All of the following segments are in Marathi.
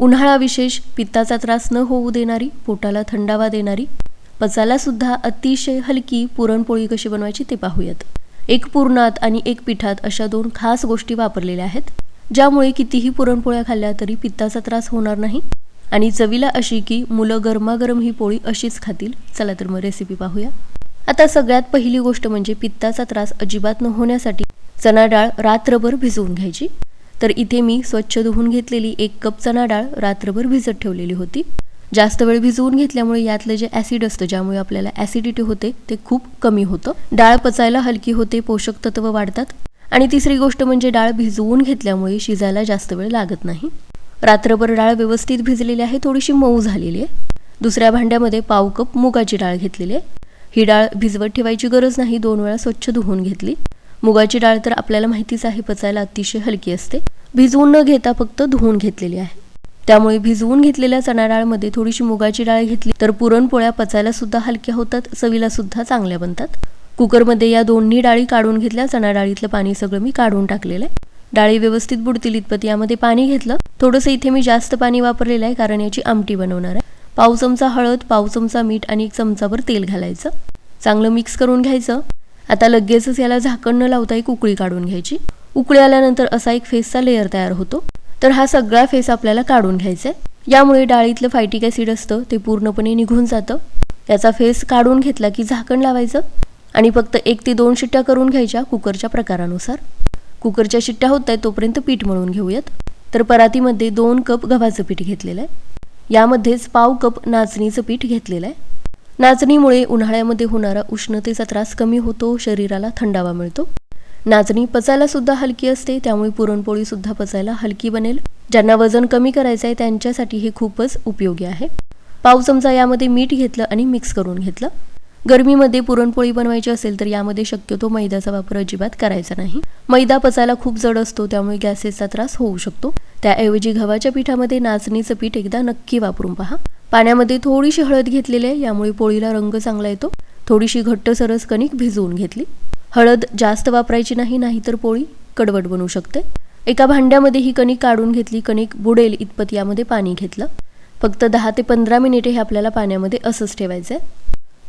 उन्हाळा विशेष पित्ताचा त्रास न होऊ देणारी पोटाला थंडावा देणारी पचायला सुद्धा अतिशय हलकी पुरणपोळी कशी बनवायची ते पाहूयात. एक पूर्णात आणि एक पिठात अशा दोन खास गोष्टी वापरलेल्या आहेत ज्यामुळे कितीही पुरणपोळ्या खाल्ल्या तरी पित्ताचा त्रास होणार नाही. आणि चवीला अशी की मुलं गरमागरम ही पोळी अशीच खातील. चला तर मग रेसिपी पाहूया. आता सगळ्यात पहिली गोष्ट म्हणजे पित्ताचा त्रास अजिबात न होण्यासाठी चणा डाळ रात्रभर भिजवून घ्यायची. तर इथे मी स्वच्छ धुवून घेतलेली एक कप चणा डाळ रात्रभर भिजत ठेवलेली होती. जास्त वेळ भिजवून घेतल्यामुळे यातलं जे ॲसिड असतं ज्यामुळे आपल्याला ॲसिडिटी होते ते खूप कमी होतं. डाळ पचायला हलकी होते पोषक तत्व वाढतात. आणि तिसरी गोष्ट म्हणजे डाळ भिजवून घेतल्यामुळे शिजायला जास्त वेळ लागत नाही. रात्रभर डाळ व्यवस्थित भिजलेली आहे थोडीशी मऊ झालेली आहे. दुसऱ्या भांड्यामध्ये पाव कप मुगाची डाळ घेतलेली आहे. ही डाळ भिजवत ठेवायची गरज नाही दोन वेळा स्वच्छ धुवून घेतली. मुगाची डाळ तर आपल्याला माहितीच आहे पचायला अतिशय हलकी असते. भिजवून न घेता फक्त धुवून घेतलेली आहे. त्यामुळे भिजवून घेतलेल्या चणा डाळमध्ये थोडीशी मुगाची डाळ घेतली तर पुरणपोळ्या पचायला सुद्धा हलक्या होतात चवीला सुद्धा चांगल्या बनतात. कुकरमध्ये या दोन्ही डाळी काढून घेतल्या चणा डाळीतलं पाणी सगळं मी काढून टाकलेलं आहे. डाळी व्यवस्थित बुडतील इतपत यामध्ये पाणी घेतलं. थोडंसं इथे मी जास्त पाणी वापरलेलं आहे कारण याची आमटी बनवणार आहे. पाव चमचा हळद पाव चमचा मीठ आणि एक चमचाभर तेल घालायचं. चांगलं मिक्स करून घ्यायचं. आता लगेचच याला झाकण न लावता एक उकळी काढून घ्यायची. उकळी आल्यानंतर असा एक फेसचा लेअर तयार होतो. तर हा सगळा फेस आपल्याला काढून घ्यायचा आहे यामुळे डाळीतलं फायटिक ॲसिड असतं ते पूर्णपणे निघून जातं. याचा फेस काढून घेतला की झाकण लावायचं आणि फक्त एक ते दोन शिट्ट्या करून घ्यायच्या कुकरच्या प्रकारानुसार. कुकरच्या शिट्ट्या होत आहेत तोपर्यंत पीठ मळून घेऊयात. तर परातीमध्ये दोन कप गव्हाचं पीठ घेतलेलं आहे. यामध्येच पाव कप नाचणीचं पीठ घेतलेलं आहे. नाचणीमुळे उन्हाळ्यामध्ये होणारा उष्णतेचा त्रास कमी होतो शरीराला थंडावा मिळतो. नाचणी पचायला सुद्धा हलकी असते त्यामुळे पुरणपोळी सुद्धा पचायला हलकी बनेल. ज्यांना वजन कमी करायचं आहे त्यांच्यासाठी हे खूपच उपयोगी आहे. पाव चमचा यामध्ये मीठ घेतलं आणि मिक्स करून घेतलं. गरमीमध्ये पुरणपोळी बनवायची असेल तर यामध्ये शक्यतो मैद्याचा वापर अजिबात करायचा नाही. मैदा पचायला खूप जड असतो त्यामुळे गॅसेसचा त्रास होऊ शकतो. त्याऐवजी गव्हाच्या पिठामध्ये नाचणीचं पीठ एकदा नक्की वापरून पहा. पाण्यामध्ये थोडीशी हळद घेतलेली आहे यामुळे पोळीला रंग चांगला येतो. थोडीशी घट्ट सरस कणिक भिजवून घेतली. हळद जास्त वापरायची नाही नाहीतर पोळी कडवट बनू शकते. एका भांड्यामध्ये ही कणिक काढून घेतली. कणिक बुडेल इतपत यामध्ये पाणी घेतलं. फक्त दहा ते पंधरा मिनिटे हे आपल्याला पाण्यामध्ये असंच ठेवायचं आहे.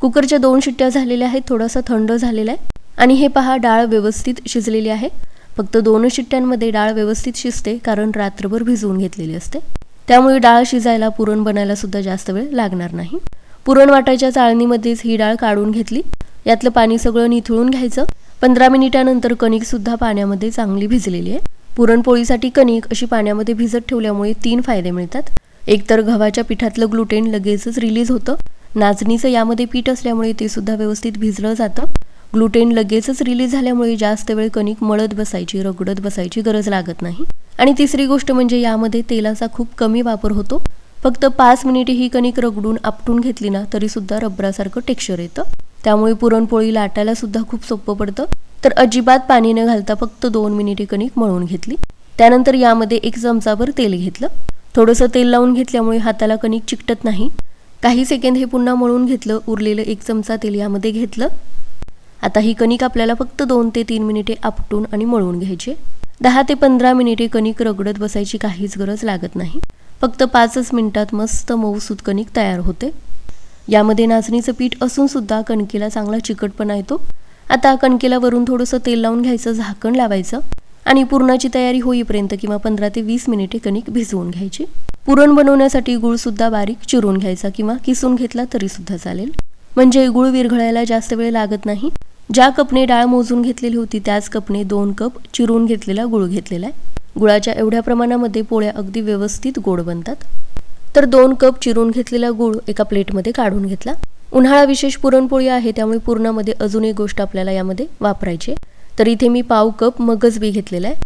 कुकरच्या दोन शिट्ट्या झालेल्या आहेत थोडासा थंड झालेला आहे. आणि हे पहा डाळ व्यवस्थित शिजलेली आहे. फक्त दोन शिट्ट्यांमध्ये डाळ व्यवस्थित शिजते कारण रात्रभर भिजवून घेतलेली असते. त्यामुळे डाळ शिजायला पुरण बनायला सुद्धा जास्त वेळ लागणार नाही. पुरण वाटायच्या चाळणीमध्येच ही डाळ काढून घेतली. यातलं पाणी सगळं निथळून घ्यायचं. पंधरा मिनिटानंतर कणिक सुद्धा पाण्यामध्ये चांगली भिजलेली आहे. पुरणपोळीसाठी कणिक अशी पाण्यामध्ये भिजत ठेवल्यामुळे तीन फायदे मिळतात. एकतर गव्हाच्या पिठातलं ग्लुटेन लगेचच रिलीज होतं. नाचणीचं यामध्ये पीठ असल्यामुळे ते सुद्धा व्यवस्थित भिजलं जातं. ग्लुटेन लगेचच रिलीज झाल्यामुळे जास्त वेळ कणिक मळत बसायची रगडत बसायची गरज लागत नाही. आणि तिसरी गोष्ट म्हणजे यामध्ये तेलाचा खूप कमी वापर होतो. फक्त पाच मिनिटे ही कणिक रगडून आपटून घेतली ना तरी सुद्धा रबरासारखं टेक्स्चर येतं. त्यामुळे पुरणपोळी लाटायला सुद्धा खूप सोपं पडतं. तर अजिबात पाणी न घालता फक्त दोन मिनिटे कणिक मळून घेतली. त्यानंतर यामध्ये एक चमचाभर तेल घेतलं. थोडंसं तेल लावून घेतल्यामुळे हाताला कणिक चिकटत नाही. काही सेकंद हे पुन्हा मळून घेतलं उरलेलं एक चमचा तेल यामध्ये घेतलं. आता ही कणिक आपल्याला फक्त दोन ते तीन मिनिटे आपटून आणि मळून घ्यायचे दहा ते पंधरा मिनिटे कणिक रगडत बसायची काहीच गरज लागत नाही. फक्त पाचच मिनिटात मस्त मऊसूत कणिक तयार होते. यामध्ये नाचणीचं पीठ असून सुद्धा कणकेला चांगला चिकटपणा येतो. आता कणकेला वरून थोडंसं तेल लावून घ्यायचं झाकण लावायचं आणि पुरणाची तयारी होईपर्यंत किंवा पंधरा ते वीस मिनिटे कणिक भिजवून घ्यायची. पुरण बनवण्यासाठी गुळसुद्धा बारीक चिरून घ्यायचा किंवा किसून घेतला तरीसुद्धा चालेल. म्हणजे गुळ विरघळायला जास्त वेळ लागत नाही. ज्या कपने डाळ मोजून घेतलेली होती त्याच कपने दोन कप चिरून घेतलेला गुळ घेतलेला आहे. गुळाच्या एवढ्या प्रमाणामध्ये पोळ्या अगदी व्यवस्थित गोड बनतात. तर दोन कप चिरून घेतलेला गुळ एका प्लेटमध्ये काढून घेतला. उन्हाळा विशेष पुरणपोळी आहे त्यामुळे पूर्णामध्ये अजून एक गोष्ट आपल्याला यामध्ये वापरायची तर इथे मी पाव कप मगज बी घेतलेला आहे.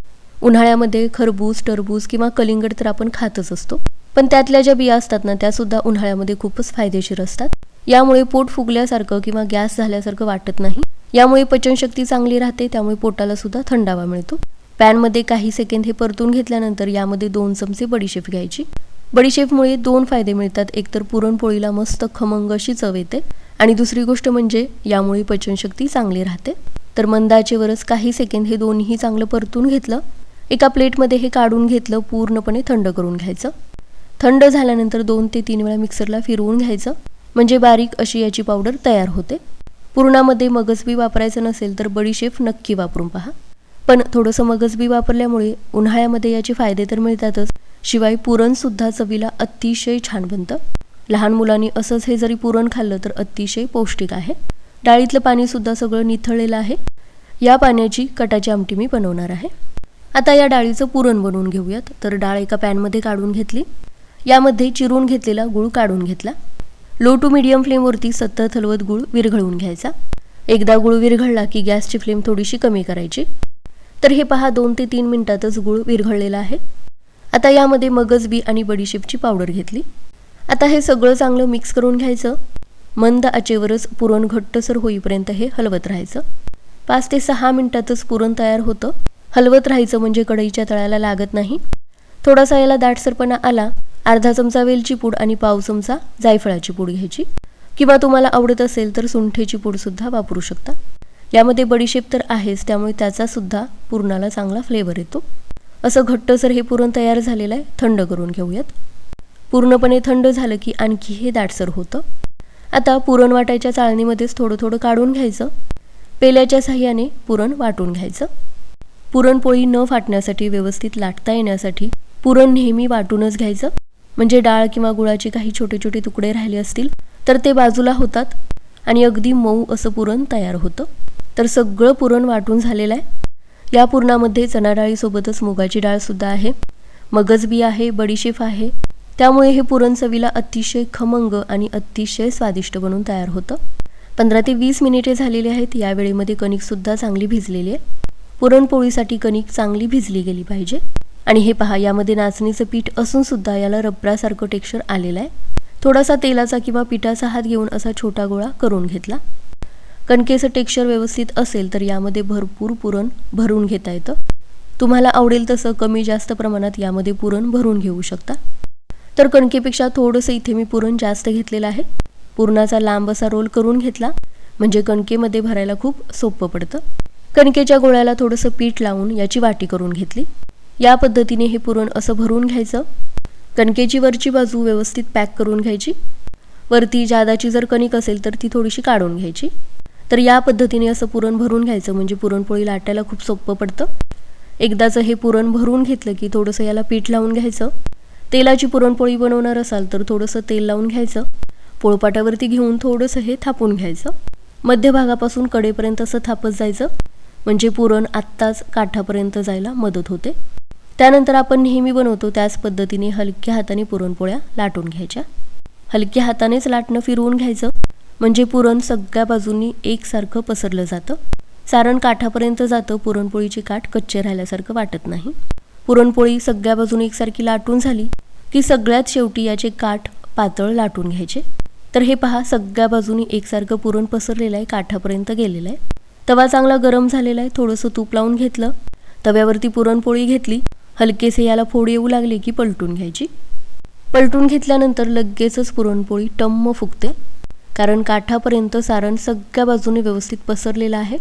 उन्हाळ्यामध्ये खरबूज टरबूज किंवा कलिंगड तर आपण खातच असतो. पण त्यातल्या ज्या बिया असतात ना त्या सुद्धा उन्हाळ्यामध्ये खूपच फायदेशीर असतात. यामुळे पोट फुगल्यासारखं किंवा गॅस झाल्यासारखं वाटत नाही. यामुळे पचनशक्ती चांगली राहते त्यामुळे पोटाला सुद्धा थंडावा मिळतो. पॅनमध्ये काही सेकंद हे परतून घेतल्यानंतर यामध्ये दोन चमचे बडीशेप घ्यायची. बडीशेपमुळे दोन फायदे मिळतात. एकतर पुरणपोळीला मस्त खमंग अशी चव येते. आणि दुसरी गोष्ट म्हणजे यामुळे पचनशक्ती चांगली राहते. तर मंदाचेवरच काही सेकंद हे दोन्ही चांगलं परतून घेतलं. एका प्लेटमध्ये हे काढून घेतलं पूर्णपणे थंड करून घ्यायचं. थंड झाल्यानंतर दोन ते तीन वेळा मिक्सरला फिरवून घ्यायचं. म्हणजे बारीक अशी याची पावडर तयार होते. पुरणामध्ये मगजबी वापरायचं नसेल तर बडीशेफ नक्की वापरून पहा. पण थोडंसं मगजबी वापरल्यामुळे उन्हाळ्यामध्ये याचे फायदे तर मिळतातच. शिवाय पुरणसुद्धा चवीला अतिशय छान बनतं. लहान मुलांनी असंच हे जरी पुरण खाल्लं तर अतिशय पौष्टिक आहे. डाळीतलं पाणीसुद्धा सगळं निथळलेलं आहे. या पाण्याची कटाची आमटी मी बनवणार आहे. आता या डाळीचं पुरण बनवून घेऊयात. तर डाळ एका पॅनमध्ये काढून घेतली. यामध्ये चिरून घेतलेला गूळ काढून घेतला. लो टू मीडियम फ्लेमवरती सतत हलवत गूळ विरघळवून घ्यायचा. एकदा गूळ विरघळला की गॅसची फ्लेम थोडीशी कमी करायची. तर हे पहा दोन ते तीन मिनिटातच गूळ विरघळलेला आहे. आता यामध्ये मगज बी आणि बडीशेपची पावडर घेतली. आता हे सगळं चांगलं मिक्स करून घ्यायचं. मंद आचेवरच पुरण घट्टसर होईपर्यंत हे हलवत राहायचं. पाच ते सहा मिनिटातच पुरण तयार होतं. हलवत राहायचं म्हणजे कढईच्या तळ्याला लागत नाही. थोडासा याला दाटसरपणा आला अर्धा चमचा वेलची पूड आणि पाव चमचा जायफळाची पूड घ्यायची. किंवा तुम्हाला आवडत असेल तर सुंठेची पूडसुद्धा वापरू शकता. यामध्ये बडीशेप तर आहेच त्यामुळे त्याचासुद्धा पुरणाला चांगला फ्लेवर येतो. असं घट्टसर हे पुरण तयार झालेलं आहे थंड करून घेऊयात. पूर्णपणे थंड झालं की आणखी हे दाटसर होतं. आता पुरण वाटायच्या चाळणीमध्येच थोडं थोडं काढून घ्यायचं. पेल्याच्या साह्याने पुरण वाटून घ्यायचं. पुरणपोळी न फाटण्यासाठी व्यवस्थित लाटता येण्यासाठी पुरण नेहमी वाटूनच घ्यायचं. म्हणजे डाळ किंवा गुळाचे काही छोटे छोटे तुकडे राहिले असतील तर ते बाजूला होतात आणि अगदी मऊ असं पुरण तयार होतं. तर सगळं पुरण वाटून झालेलं आहे. या पुरणामध्ये चणा डाळीसोबतच मुगाची डाळसुद्धा आहे. मगजबी आहे बडीशेफ आहे. त्यामुळे हे पुरण चवीला अतिशय खमंग आणि अतिशय स्वादिष्ट बनून तयार होतं. पंधरा ते वीस मिनिटे झालेली आहेत या वेळेमध्ये कणिकसुद्धा चांगली भिजलेली आहे. पुरणपोळीसाठी कणिक चांगली भिजली गेली पाहिजे. आणि हे पहा यामध्ये नाचणीचं पीठ असून सुद्धा याला रबरासारखं टेक्स्चर आलेलं आहे. थोडासा तेलाचा किंवा पिठाचा हात घेऊन असा छोटा गोळा करून घेतला. कणकेचं टेक्स्चर व्यवस्थित असेल तर यामध्ये भरपूर पुरण भरून घेता येतं. तुम्हाला आवडेल तसं कमी जास्त प्रमाणात यामध्ये पुरण भरून घेऊ शकता. तर कणकेपेक्षा थोडंसं इथे मी पुरण जास्त घेतलेलं आहे. पुरणाचा लांब असा रोल करून घेतला म्हणजे कणकेमध्ये भरायला खूप सोपं पडतं. कणकेच्या गोळ्याला थोडंसं पीठ लावून याची वाटी करून घेतली. या पद्धतीने हे पुरण असं भरून घ्यायचं. कणकेची वरची बाजू व्यवस्थित पॅक करून घ्यायची. वरती जादाची जर कणिक असेल तर ती थोडीशी काढून घ्यायची. तर या पद्धतीने असं पुरण भरून घ्यायचं म्हणजे पुरणपोळी लाटायला खूप सोपं पडतं. एकदाचं हे पुरण भरून घेतलं की थोडंसं याला पीठ लावून घ्यायचं. तेलाची पुरणपोळी बनवणार असाल तर थोडंसं तेल लावून घ्यायचं. पोळपाटावरती घेऊन थोडंसं हे थापून घ्यायचं. मध्यभागापासून कडेपर्यंत असं थापत जायचं म्हणजे पुरण आत्ताच काठापर्यंत जायला मदत होते. त्यानंतर आपण नेहमी बनवतो त्याच पद्धतीने हलक्या हाताने पुरणपोळ्या लाटून घ्यायच्या. हलक्या हातानेच लाटणं फिरवून घ्यायचं. म्हणजे पुरण सगळ्या बाजूंनी एकसारखं पसरलं जातं. सारण काठापर्यंत जातं पुरणपोळीची काठ कच्चे राहिल्यासारखं वाटत नाही. पुरणपोळी सगळ्या बाजूने एकसारखी लाटून झाली की सगळ्यात शेवटी याचे काठ पातळ लाटून घ्यायचे. तर हे पहा सगळ्या बाजूनी एकसारखं पुरण पसरलेलं आहे काठापर्यंत गेलेलं आहे. तवा चांगला गरम झालेला आहे थोडंसं तूप लावून घेतलं. तव्यावरती पुरणपोळी घेतली. हलकेसे याला फोड येऊ लागले की पलटून घ्यायची. पलटून घेतल्यानंतर लगेचच पुरणपोळी टम्म फुगते. कारण काठापर्यंत सारण सगळ्या बाजूने व्यवस्थित पसरलेलं आहे.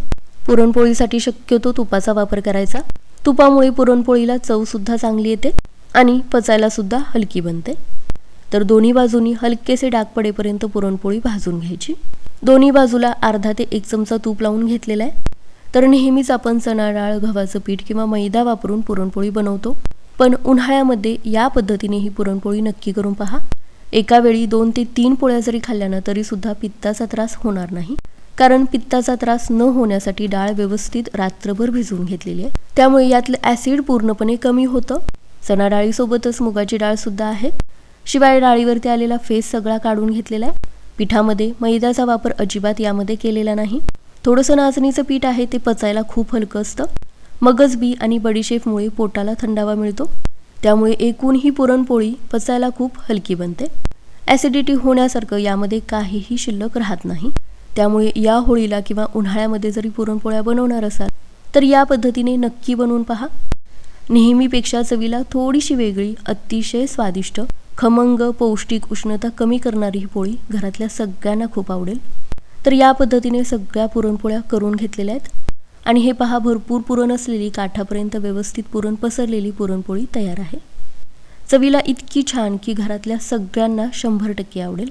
पुरणपोळीसाठी शक्यतो तुपाचा वापर करायचा. तुपामुळे पुरणपोळीला चवसुद्धा चांगली येते आणि पचायलासुद्धा हलकी बनते. तर दोन्ही बाजूनी हलकेसे डाग पडेपर्यंत पुरणपोळी भाजून घ्यायची. दोन्ही बाजूला अर्धा ते एक चमचा तूप लावून घेतलेला आहे. तर नेहमीच आपण चणा डाळ गव्हाचं पीठ किंवा मैदा वापरून पुरणपोळी बनवतो. पण उन्हाळ्यामध्ये या पद्धतीने ही पुरणपोळी नक्की करून पहा. एका वेळी दोन ते तीन पोळ्या जरी खाल्ल्यानं तरीसुद्धा पित्ताचा त्रास होणार नाही. कारण पित्ताचा त्रास न होण्यासाठी डाळ व्यवस्थित रात्रभर भिजवून घेतलेली आहे. त्यामुळे यातलं ॲसिड पूर्णपणे कमी होतं. चणा डाळीसोबतच मुगाची डाळसुद्धा आहे. शिवाय डाळीवरती आलेला फेस सगळा काढून घेतलेला आहे. पिठामध्ये मैद्याचा वापर अजिबात यामध्ये केलेला नाही. थोडंसं नाचणीचं पीठ आहे ते पचायला खूप हलकं असतं. मगज बी आणि बडीशेफमुळे पोटाला थंडावा मिळतो. त्यामुळे एकूण ही पुरणपोळी पचायला खूप हलकी बनते. ॲसिडिटी होण्यासारखं यामध्ये काहीही शिल्लक राहत नाही. त्यामुळे या होळीला किंवा उन्हाळ्यामध्ये जरी पुरणपोळ्या बनवणार असाल तर या पद्धतीने नक्की बनवून पहा. नेहमीपेक्षा चवीला थोडीशी वेगळी अतिशय स्वादिष्ट खमंग पौष्टिक उष्णता कमी करणारी ही पोळी घरातल्या सगळ्यांना खूप आवडेल. तर या पद्धतीने सगळ्या पुरणपोळ्या करून घेतलेल्या आहेत. आणि हे पहा भरपूर पुरण असलेली काठापर्यंत व्यवस्थित पुरण पसरलेली पुरणपोळी तयार आहे. चवीला इतकी छान की घरातल्या सगळ्यांना शंभर टक्के आवडेल.